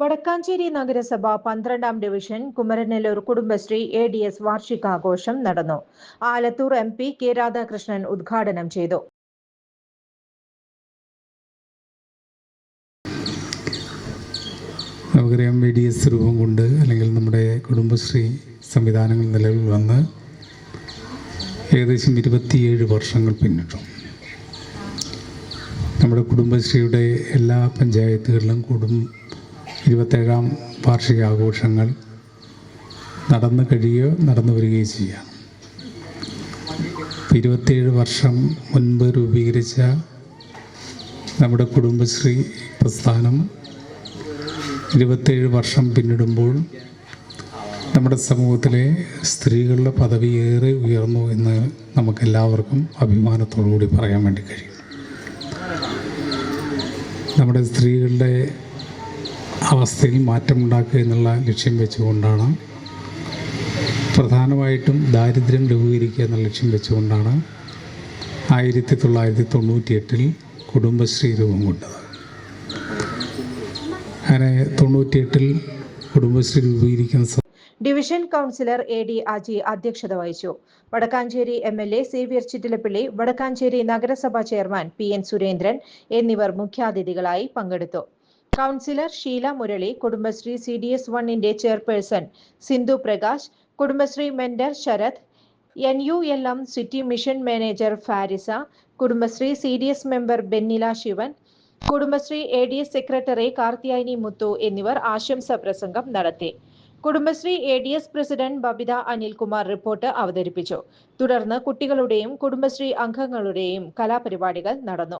വടക്കാഞ്ചേരി നഗരസഭ പന്ത്രണ്ടാം division Kumaranellur Kudumbashree A D S വാർഷികാഘോഷം നടന്നു. Alathur M P K Radhakrishnan ഉദ്ഘാടനം ചെയ്തു. നമുക്കറിയാം എ ഡി എസ് രൂപം കൊണ്ട് അല്ലെങ്കിൽ നമ്മുടെ കുടുംബശ്രീ സംവിധാനങ്ങൾ നിലവിൽ വന്ന് ഏകദേശം ഇരുപത്തിയേഴ് വർഷങ്ങൾ പിന്നിട്ടു. നമ്മുടെ കുടുംബശ്രീയുടെ എല്ലാ പഞ്ചായത്തുകളിലും കുടും ഇരുപത്തേഴാം വാർഷിക ആഘോഷങ്ങൾ നടന്നു കഴിയുകയോ നടന്നു വരികയോ ചെയ്യാം. ഇരുപത്തേഴ് വർഷം മുൻപ് രൂപീകരിച്ച നമ്മുടെ കുടുംബശ്രീ പ്രസ്ഥാനം ഇരുപത്തേഴ് വർഷം പിന്നിടുമ്പോൾ നമ്മുടെ സമൂഹത്തിലെ സ്ത്രീകളുടെ പദവി ഏറെ ഉയർന്നു എന്ന് നമുക്കെല്ലാവർക്കും അഭിമാനത്തോടു കൂടി പറയാൻ വേണ്ടി കഴിയും. നമ്മുടെ സ്ത്രീകളുടെ അവസ്ഥയിൽ മാറ്റമുണ്ടാക്കുക എന്നുള്ള ലക്ഷ്യം വെച്ചുകൊണ്ടാണ്. പ്രധാനമായിട്ടും ദാരിദ്ര്യം ലഘൂകരിക്കുക എന്ന ലക്ഷ്യം വെച്ചുകൊണ്ടാണ് ആയിരത്തി തൊള്ളായിരത്തി തൊണ്ണൂറ്റി എട്ടിൽ കുടുംബശ്രീ രൂപം കൊണ്ടത്. അങ്ങനെ തൊണ്ണൂറ്റിയെട്ടിൽ കുടുംബശ്രീ രൂപീകരിക്കുന്ന division councillor A D Aji അധ്യക്ഷത വഹിച്ചു. Wadakkanchery M L A Xavier Chittilappilly Wadakkanchery നഗരസഭാ ചെയർമാൻ പി എൻ സുരേന്ദ്രൻ എന്നിവർ മുഖ്യാതിഥികളായി പങ്കെടുത്തു. Councillor Sheela Murali Kudumbashree C D S വണ്ണിന്റെ chairperson Sindhu Prakash Kudumbashree mentor Sarath N U L M city mission manager Farisa Kudumbashree C D S member Bennila Sivan Kudumbashree A D S secretary Karthiyayani Muthu എന്നിവർ ആശംസ പ്രസംഗം നടത്തി. Kudumbashree A D S president Babitha Anilkumar report അവതരിപ്പിച്ചു. തുടർന്ന് കുട്ടികളുടെയും കുടുംബശ്രീ അംഗങ്ങളുടെയും കലാപരിപാടികൾ നടന്നു.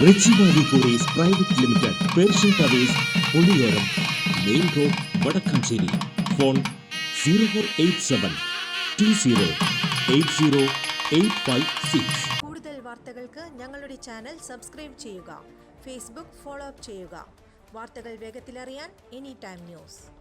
Private limited Persian towers പൊളിയോരം main road Wadakkanchery. Phone zero four eight seven two zero eight zero eight five six. കൂടുതൽ വാർത്തകൾക്ക് ഞങ്ങളുടെ ചാനൽ സബ്സ്ക്രൈബ് ചെയ്യുക. ഫേസ്ബുക്ക് ഫോളോ അപ്പ് ചെയ്യുക. വാർത്തകൾ വേഗത്തിലറിയാൻ എനി ടൈം ന്യൂസ്.